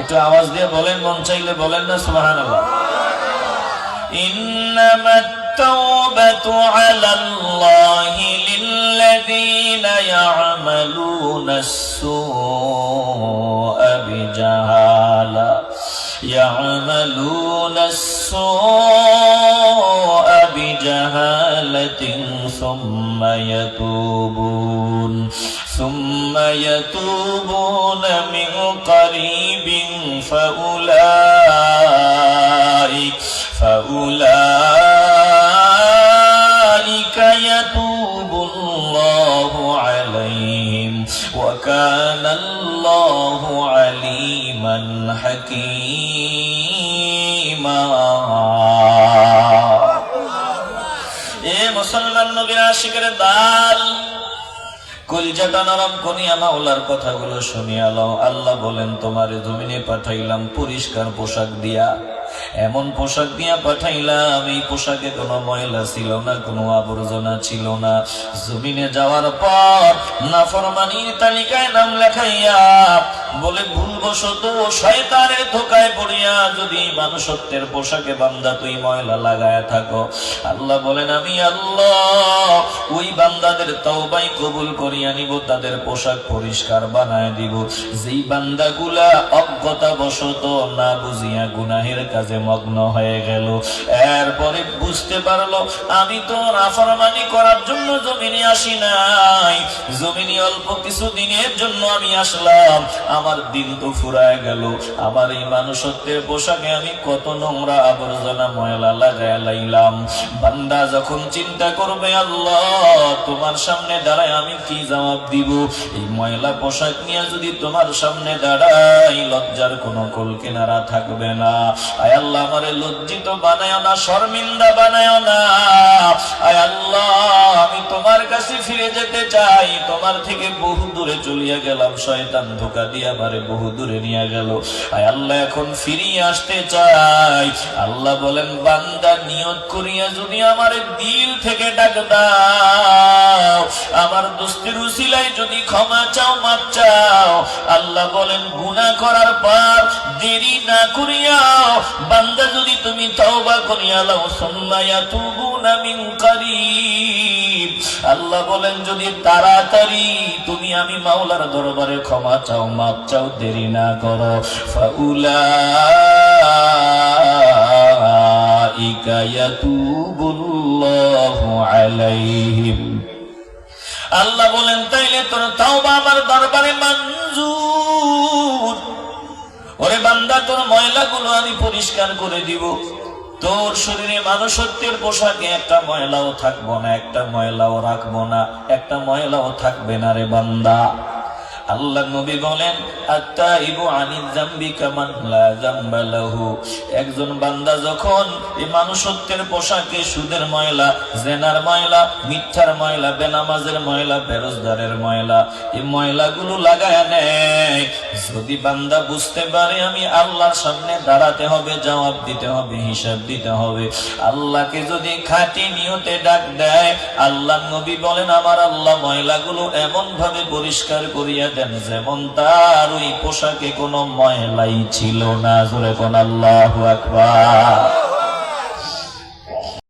একটু আওয়াজ দিয়ে বলেন মন চাইলে বলেন না সুবাহান আল্লাহ إنما التوبة على الله للذين يعملون السوء بجهالة يعملون السوء بجهالة ثم يتوبون ثم يتوبون من قريب فأولئك فأولئك يتوب الله عليهم وكان الله عليما حكيما এ মুসলমান নবীর আশিকের দাল কলিজাটা নরম কনিয়া মাওলার কথাগুলো শুনিয়া লও। আল্লাহ বলেন, তোমার জমিনে পাঠাইলাম, পরিষ্কার পোশাক দিয়া। এমন পোশাক দিয়া পাঠাইলাম, এই পোশাকে কোনো ময়লা ছিল না, কোনো আবর্জনা ছিল না। জমিনে যাওয়ার পর নাফরমানির তালিকায় নাম লেখাইয়া বলে ভুলবশত শয়তানের ধোকায় পড়িয়া যদি মানুষত্বের পোশাকে বান্দা তুই ময়লা লাগায় থাকো। আল্লাহ বলেন, আমি আল্লাহ ওই বান্দাদের তওবাই কবুল করিয়া নিব, তাদের পোশাক পরিষ্কার বানায় দিব। যেই বান্দাগুলা অজ্ঞতা বশত না বুঝিয়া গুনাহের কাজে মগ্ন হয়ে গেল, এরপরে বুঝতে পারল, আমি তো নাফরমানি করার জন্য জমিনে আসি নাই। জমিনে অল্প কিছু দিনের জন্য আমি আসলাম। আমার দিন তো ফুরায় গেল। আমার এই মানুষত্বের পোশাকে আমি কত নোংরা আবর্জনা ময়লা লাগায় লাইলাম। বান্দা যখন চিন্তা করবে, আল্লাহ, তোমার সামনে দাঁড়ায় আমি কি জবাব দিব? এই ময়লা পোশাক নিয়ে যদি তোমার সামনে দাঁড়াই লজ্জার কোনো কোল কিনারা থাকবে না। আয় আল্লাহ, আমারে লজ্জিত বানায় না, শর্মিন্দা বানায় না। আয় আল্লাহ, আমি তোমার কাছে ফিরে যেতে চাই। তোমার থেকে বহু দূরে চলিয়া গেলাম, শয়তান ধোকা দিয়ে আমারে বহু দূরে নিয়ে গেল। আয় আল্লাহ, এখন ফিরিয়ে আসতে চাই। আল্লাহ বলেন, বান্দা নিয়ত করিয়া যদি আমার দিল থেকে ডাক দাও, আমার দোস্তের উসিলায় যদি ক্ষমা চাও মাপ চাও। আল্লাহ বলেন, গুনাহ করার পর দেরি না করিয়াও, বান্দা যদি তুমি তওবা করিয়া লাও সুম্মায়া তুবুনা মিন করিব। আল্লাহ বলেন, যদি তাড়াতাড়ি তুমি আমি মাওলার দরবারে ক্ষমা চাও, মাপ চাও, দেরি না করো। আলাইহিম। আল্লাহ বলেন, তাইলে তোর তাওবা আমার দরবারে মঞ্জুর। ওরে বান্দা, তোর ময়লাগুলো আমি পরিষ্কার করে দিব। তোর শরীরে মানুষত্বের পোশাকে একটা ময়লাও থাকব না, একটা ময়লাও রাখব না, একটা ময়লাও থাকবে না রে বান্দা। আল্লাহ নবী বলেন, আত্তাইবু আনিল জামবি কামান লা জামবা লাহু। একজন বান্দা যখন এই মানুষত্বের পোশাকে সুদের ময়লা, জেনার ময়লা, মিথ্যার ময়লা, বেনামাজের ময়লা, বেরোজগারের ময়লা এই ময়লাগুলো লাগায় নেয়, যদি বান্দা বুঝতে পারে, আমি আল্লাহর সামনে দাঁড়াতে হবে, জবাব দিতে হবে, হিসাব দিতে হবে। আল্লাহকে যদি খাঁটি নিয়তে ডাক দেয়, আল্লাহ নবী বলেন, আমার আল্লাহ ময়লাগুলো এমন ভাবে পরিষ্কার করিয়া দেন যেমন তার ওই পোশাকে কোনো ময়লাই ছিল না। জোরে কোন আল্লাহ আকবার।